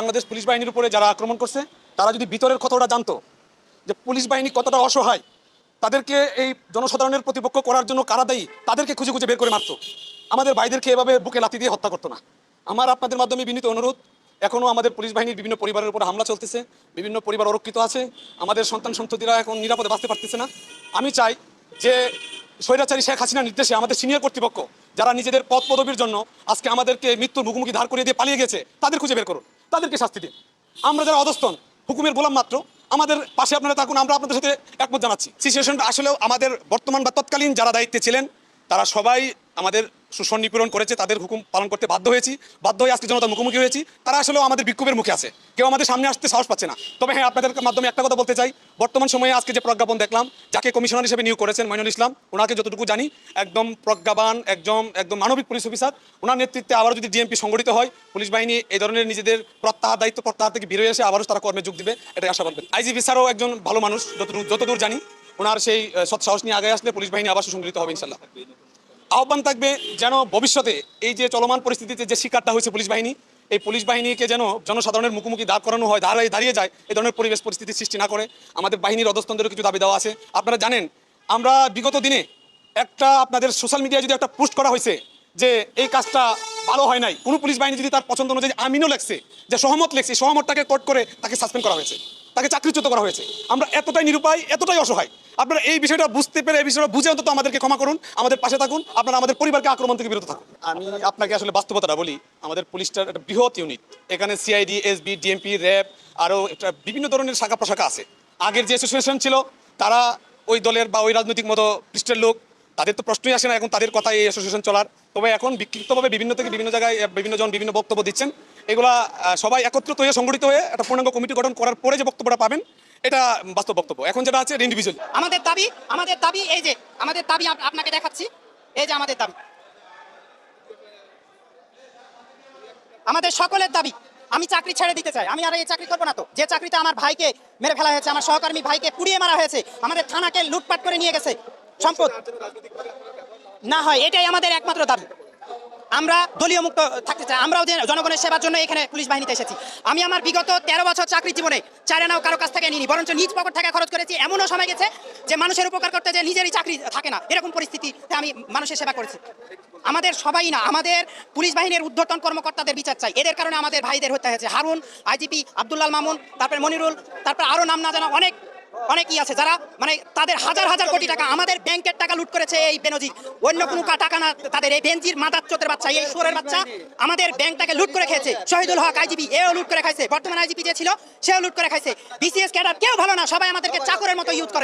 Bangladesh police বাহিনীর উপরে যারা আক্রমণ করছে, তারা যদি ভিতরের কথাটা জানতো যে পুলিশ বাহিনী কতটা অসহায়, তাদেরকে এই জনসাধারণের প্রতিপক্ষ করার জন্য কারা দায়ী, তাদেরকে খুঁজে খুঁজে বের করে মারতো। আমাদের ভাইদেরকে এভাবে বুকে লাথি দিয়ে হত্যা করতো না। আমার আপনাদের মাধ্যমে বিনীত অনুরোধ এখনও আমাদের পুলিশ বাহিনীর বিভিন্ন পরিবারের উপর হামলা চলতেছে, বিভিন্ন পরিবার অরক্ষিত আছে, আমাদের সন্তান সন্ততিরা এখন নিরাপদে বাঁচতে পারতেছে না। আমি চাই যে স্বৈরাচারী শেখ হাসিনার নির্দেশে আমাদের সিনিয়র কর্তৃপক্ষ যারা নিজেদের পদ পদবীর জন্য আজকে আমাদেরকে মৃত্যুর মুখোমুখি ধার করিয়ে দিয়ে পালিয়ে গেছে, তাদের খুঁজে বের করুন। তাদেরকে শাস্তি দিন। আমরা যারা অধস্তন, হুকুমের গোলাম মাত্র, আমাদের পাশে আপনারা থাকুন, আমরা আপনাদের সাথে একমত জানাচ্ছি। সিচুয়েশনটা আসলেও আমাদের বর্তমান বা তৎকালীন যারা দায়িত্বে ছিলেন, তারা সবাই আমাদের শোষণ নিপীড়ন করেছে তাদের হুকুম পালন করতে বাধ্য হয়েছি বাধ্য হয়ে আজকে জনতার মুখোমুখি হয়েছি। তারা আসলেও আমাদের বিক্ষোভের মুখে আছে। কেউ আমাদের সামনে আসতে সাহস পাচ্ছে না। তবে হ্যাঁ আপনাদের মাধ্যমে একটা কথা বলতে চাই। বর্তমান সময়ে আজকে যে প্রজ্ঞাপন দেখলাম যাকে কমিশনার হিসেবে নিয়োগ করেছেন মইনুল ইসলাম ওনাকে যতটুকু জানি একদম প্রজ্ঞাবান একদম একদম মানবিক পুলিশ অফিসার। ওনার নেতৃত্বে আবারও যদি ডিএমপি সংগঠিত হয় পুলিশ বাহিনী এই ধরনের নিজেদের প্রত্যাহার দায়িত্ব প্রত্যাহার থেকে বেরিয়ে এসে আবারও তারা কর্মে যোগ দিবে এটাই আশা করবেন। আইজিপি স্যারও একজন ভালো মানুষ যতদূর যতদূর জানি ওনার সেই আহ, সৎ সাহস নিয়ে আগে আসলে পুলিশ বাহিনী আবার সুসংগঠিত হবে ইনশাল্লাহ। আহ্বান থাকবে যেন ভবিষ্যতে এই যে চলমান পরিস্থিতিতে যে শিকারটা হয়েছে পুলিশ বাহিনী, এই পুলিশ বাহিনীকে যেন জনসাধারণের মুখোমুখি দাঁড় করানো হয়, দাঁড়ায়, দাঁড়িয়ে যায় এই ধরনের পরিবেশ পরিস্থিতি সৃষ্টি না করে। আমাদের বাহিনীর অধস্তনদেরও কিছু দাবি দেওয়া আছে। আপনারা জানেন, আমরা বিগত দিনে একটা আপনাদের সোশ্যাল মিডিয়ায় যদি একটা পোস্ট করা হয়েছে যে এই কাজটা ভালো হয় নাই, কোনো পুলিশ বাহিনী যদি তার পছন্দ অনুযায়ী আমিনও লেখছে, যে সহমত লেখছে সহমতটাকে কোট করে তাকে সাসপেন্ড করা হয়েছে। তাকে চাকরিচ্যুত করা হয়েছে। আমরা এতটাই নিরুপায়, এতটাই অসহায়। আপনারা এই বিষয়টা বুঝতে পেরে, এই বিষয়টা বুঝে অন্তত আমাদেরকে ক্ষমা করুন, আমাদের পাশে থাকুন, আপনারা আমাদের পরিবারকে আক্রমণ থেকে বিরত থাকুন। আমি আপনাকে আসলে বাস্তবতাটা বলি, আমাদের পুলিশটার একটা বৃহৎ ইউনিট এখানে সিআইডি এসবি ডিএমপি র্যাব আরও একটা বিভিন্ন ধরনের শাখা প্রশাখা আছে। আগের যে অ্যাসোসিয়েশন ছিল, তারা ওই দলের বা ওই রাজনৈতিক মতো পৃষ্ঠের লোক তাদের তো প্রশ্নই আসে না, এখন তাদের কথাই এই অ্যাসোসিয়েশন চলার। তবে এখন বিক্ষিপ্তভাবে বিভিন্ন থেকে বিভিন্ন জায়গায় বিভিন্ন জন বিভিন্ন বক্তব্য দিচ্ছেন। এগুলা সবাই একত্রিত হয়ে, সংগঠিত হয়ে একটা পূর্ণাঙ্গ কমিটি গঠন করার পরে যে বক্তব্যটা পাবেন, এটা বাস্তব বক্তব্য। এখন যেটা আছে ইন্ডিভিজুয়াল আমাদের দাবি আমাদের দাবি এই যে, আমাদের দাবি আপনাকে দেখাচ্ছি। এই যে আমাদের দাবি। আমাদের সকলের দাবি, আমি চাকরি ছেড়ে দিতে চাই। আমি আর এই চাকরি করব না তো। যে চাকরিতে আমার ভাইকে মেরে ফেলা হয়েছে, আমার সহকর্মী ভাইকে পুড়িয়ে মারা হয়েছে, আমাদের থানাকে লুটপাট করে নিয়ে গেছে সম্পদ। না হয়, এটাই আমাদের একমাত্র দাবি। আমরা দলীয় মুক্ত থাকতে চাই। আমরাও যে জনগণের সেবার জন্য এখানে পুলিশ বাহিনীতে এসেছি। আমি আমার বিগত তেরো বছর চাকরি জীবনে চার আনাও কারও কাছ থেকে নিইনি, বরঞ্চ নিজ পকেট থেকে খরচ করেছি। এমনও সময় গেছে যে মানুষের উপকার করতে যে নিজেরই চাকরি থাকে না। এরকম পরিস্থিতিতে আমি মানুষের সেবা করেছি। আমাদের সবাই না, আমাদের পুলিশ বাহিনীর ঊর্ধ্বতন কর্মকর্তাদের বিচার চাই। এদের কারণে আমাদের ভাইদের হত্যা হয়েছে। হারুন, আইজিপি, আব্দুল্লাল মামুন, তারপর মনিরুল, তারপর আরও নাম না জানা অনেক অনেকই আছে যারা মানে তাদের হাজার হাজার কোটি টাকা আমাদের ব্যাংকের টাকা লুট করেছে এই বেনজি অন্য কোনো টাকা না, তাদের এই বেনজির মাদার চোতের বাচ্চা, এই সুরের বাচ্চা আমাদের ব্যাংকটাকে লুট করে খেয়েছে। শহীদুল হক আইজিপি, এও লুট করে খাইছে। বর্তমান আইজিপি যে ছিল, সেও লুট করে খাইছে। বিসিএস ক্যাডার কেউ ভালো না, সবাই আমাদেরকে চাকরের মতো ইউজ করে।